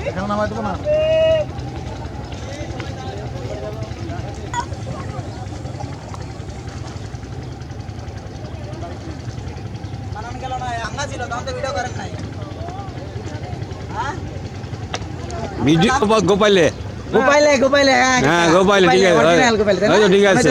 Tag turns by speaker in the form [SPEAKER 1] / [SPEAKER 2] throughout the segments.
[SPEAKER 1] এখানে নামাই দেবো না?
[SPEAKER 2] ভিডিও গোপালে।
[SPEAKER 3] গোপাইলে গোপাইলে হ্যাঁ
[SPEAKER 2] হ্যাঁ, গোপাইলে, ঠিক আছে।
[SPEAKER 3] গোপাইলে,
[SPEAKER 2] ঠিক আছে।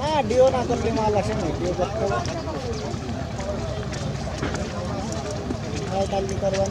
[SPEAKER 3] না ডিও না করলে মাল আসে না ডিও করতে কালকে করবেন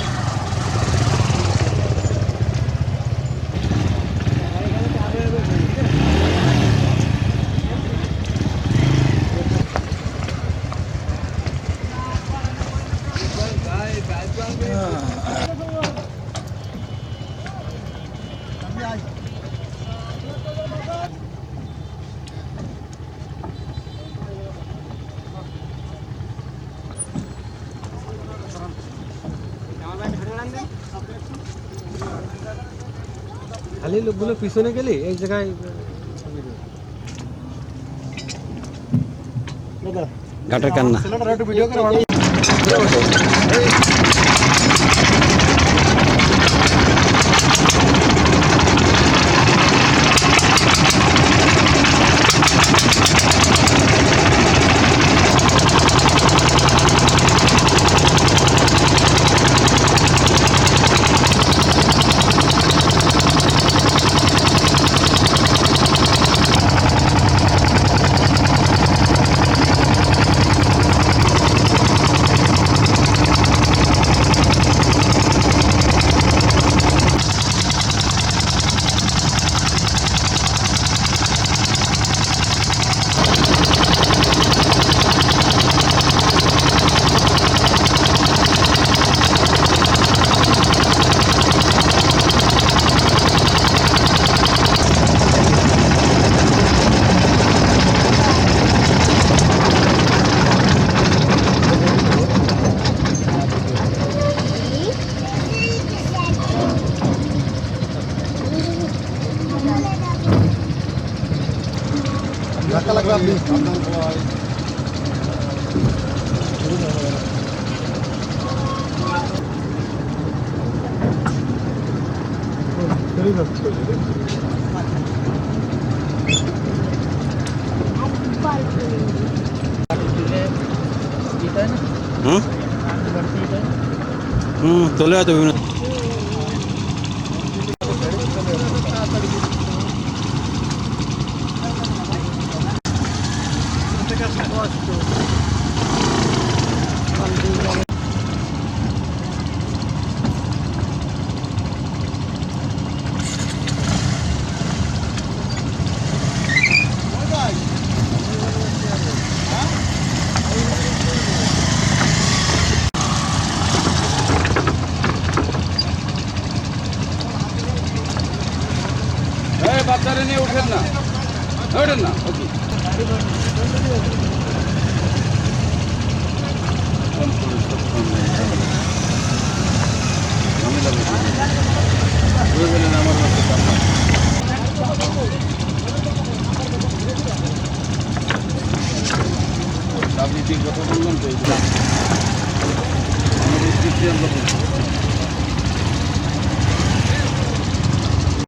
[SPEAKER 1] খালি লোকগুলো পিছনে গেলি এক জায়গায়
[SPEAKER 2] ঘাটের কান্না।
[SPEAKER 1] ভিডিও করে
[SPEAKER 2] Hmm, tolong ya tuh. বাচ্চারা নিয়ে উঠেন না। ওঠেন না? আপনি ঠিক কথা তো আমরা বলি।